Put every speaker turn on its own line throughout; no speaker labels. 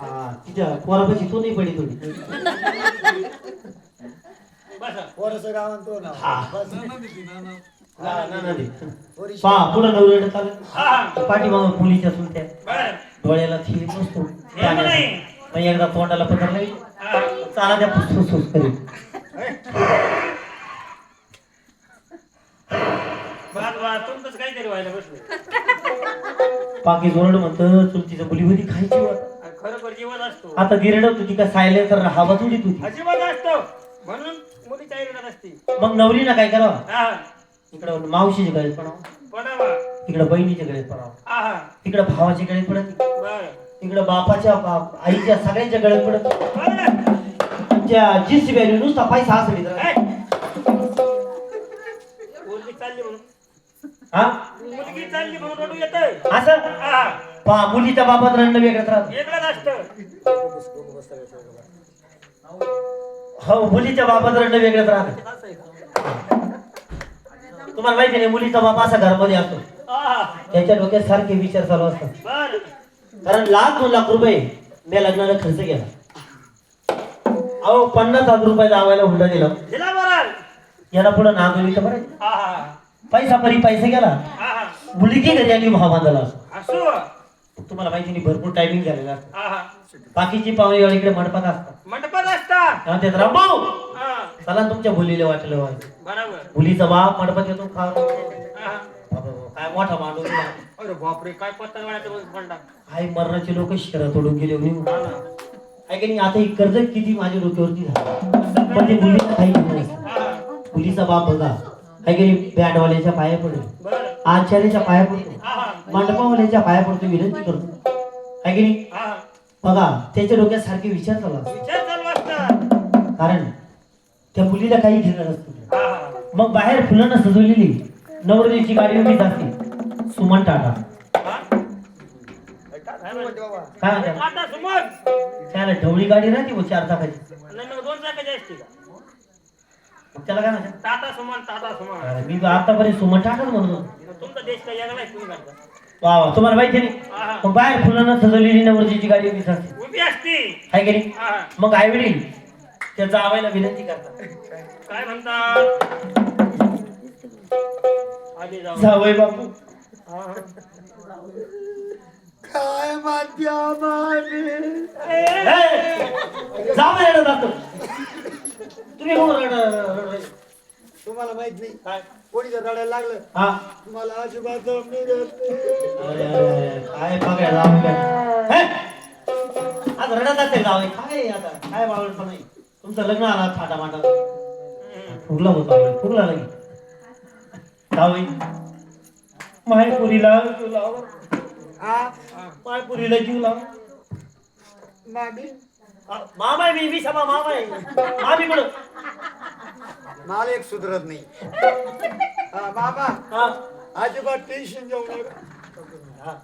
हा हा तिच्या पोरापाशी तो नाही पडी थोडी
पोरसं गावात तो ना
हा.
बस.
ना, ना, दे.
पोरीशी-
पहा पुढं नवरेड चालेल पाठीमागं मुलीच्या सुलत्या डोळ्याला थी नसतो मग एकदा तोंडाला पकडलं चाला त्या फुसफुस फुस करीत
तुमचंच काहीतरी व्हायला बसलं.
पाकी जोरड म्हणतं चुलतीचं मुलीमध्ये खायची वर
खरोखर जीवन असतो.
आता गिरडत होती का सायलेन्सर हवा तुडीत होती.
अजिबात असतो. म्हणून असते.
मग नवरीनं काय करावं? इकडं मावशीच्या गळ्यात पडावं. इकडं बहिणीच्या गळ्यात पडावं.
आहा
इकडं भावाच्या गळ्यात पडत इकडं बापाच्या बाप आईच्या सगळ्यांच्या गळ्यात पडत
बर
त्या जीस व्हॅल्यू नुसता पैसा असली
ऐ. मुलगी चालली म्हणून.
हा?
मुलगी चालली म्हणून रडू येत
असं? मुलीच्या बापात रडणं वेगळंच राहत.
वेगळंच असतं.
हो मुलीच्या बापात रडणं वेगळंच राहत. तुम्हाला माहिती नाही मुलीचा बाप असा घरामध्ये असतो. त्याच्या डोक्यात सारखे विचार चालू असतात.
बर.
कारण लाख दोन लाख रुपये मी लग्नाला खर्च केला. अहो पन्नास हजार रुपये लावायला हुंडा दिला.
दिला बरं.
याला पुढे नागवली तर बरं. पैसा परी पैसा गेला.
आहा
मुलगी घरी आली भाव बांधायला?
असो.
तुम्हाला माहिती नाही भरपूर टायमिंग झालेला असतो बाकीची पाहुणे इकडे मंडपात असतात.
मंडपात असतात.
तेव्हा ते रामभाऊ
हा.
चला तुमच्या मुलीला वाटलं
बरोबर.
मुलीचा बाप मंडपात येतो खा. काय मोठा माणूस.
अरे बापरे काय पत्ता वाढायचं
काय मरणाचे लोक शहरात तोडून गेले होते. आहे की नाही आता ही कर्ज किती माझ्या डोक्यावरती झालं पण ते काही घेतलं नसतं.
आहा.
मुलीचा बाप बघा आहे की नाही बॅटवाल्याच्या पाया पडतो
बरं
आचार्याच्या पाया पडतो मंडपावाल्याच्या पाया पडतो विनंती करतो आहे की नाही. बघा त्याच्या डोक्यात सारखे विचार चालू असतात.
विचार चालू असतात
कारण त्या मुलीला काही घेणं नसतं. मग बाहेर फुलांना सजवलेली नवरदेवची गाडी उभीच असते सुमन टाटा.
हा?
काय म्हणतात
आता? सुमन.
त्याला ढवळी गाडी राहते मग चार चाकाची.
नाही मग दोन चाकाची असते का?
मग त्याला काय म्हणतात?
टाटा सुमन टाटा सुमन.
अरे मी आतापर्यंत सुमन टाटाच म्हणत होतो.
मग तुमचा देश काय यायला तुम्ही करता?
वा वा तुम्हाला माहिती नाही. मग बाहेर फुलांना सजवलेली नवरदेवची गाडी उभीच असते.
उभी असती.
आहे की नाही. मग आई वडील त्या जावायला विनंती करतात.
काय म्हणतात?
जावय बापू.
काय
येणं जातो. तुम्ही हो रड- रड- रड-
तुम्हाला माहीत नाही.
काय?
कोणी जर रडायला लागलं?
हा.
तुम्हाला अजिबात जम नाही देत.
अरे अरे अरे काय बघायला? हे? आज रडत असेल जावं काय आता? काय बावळपण नाही? तुमचं लग्न आला थाटा माटा फुगला होता फुगला नाही जावई मायपुरीला जीव लाव
आ,
मायपुरीला जीव लाव. आ, मामा आहे मी मी सभा मामा आहे मामी म्हणून
मला एक सुधरत नाही. हा, मामा
हा.
अजिबात टेन्शन घेऊ नका.
हा.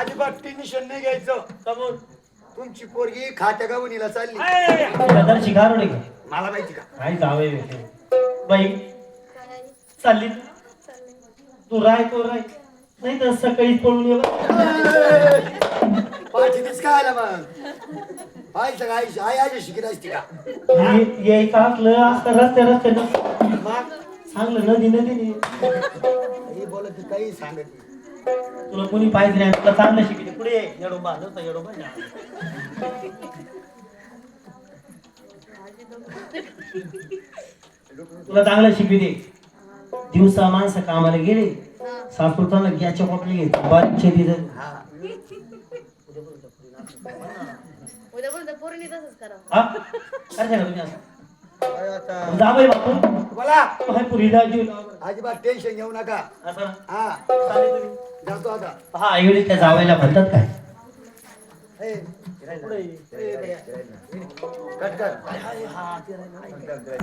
अजिबात टेन्शन नाही घ्यायचं.
कमून
तुमची पोरगी खात्या गावणीला चालली.
गदर शिकार नाही का?
मला माहिती का?
काय जावे बाई चालली. तू राय तो राय. नाही तर सकाळीच पळून
काय आला मग? आईचं आई आई आजी शिकत असते का?
ये- यायचं असलं असतं रस्त्या रस्त्यानं
मग
चांगलं नदी नदीने
ही बोलत काही सांगत.
तुला कोणी पाहिजे नाही तुला चांगलं शिकते पुढे ये. येडोबा येडोबा तुला चांगलं शिकविते. दिवसा माणसं कामाला गेले सासुरताना गॅसच्या कॉपले घेते बारीक शेती
हा?
हा बापू.
बोला. अजिबात टेन्शन घेऊ नका.
असं
हा.
चालेल तुम्ही.
जातो आता.
हा आईवडील त्या जावायला म्हणतात काय? पुढे
कट कर.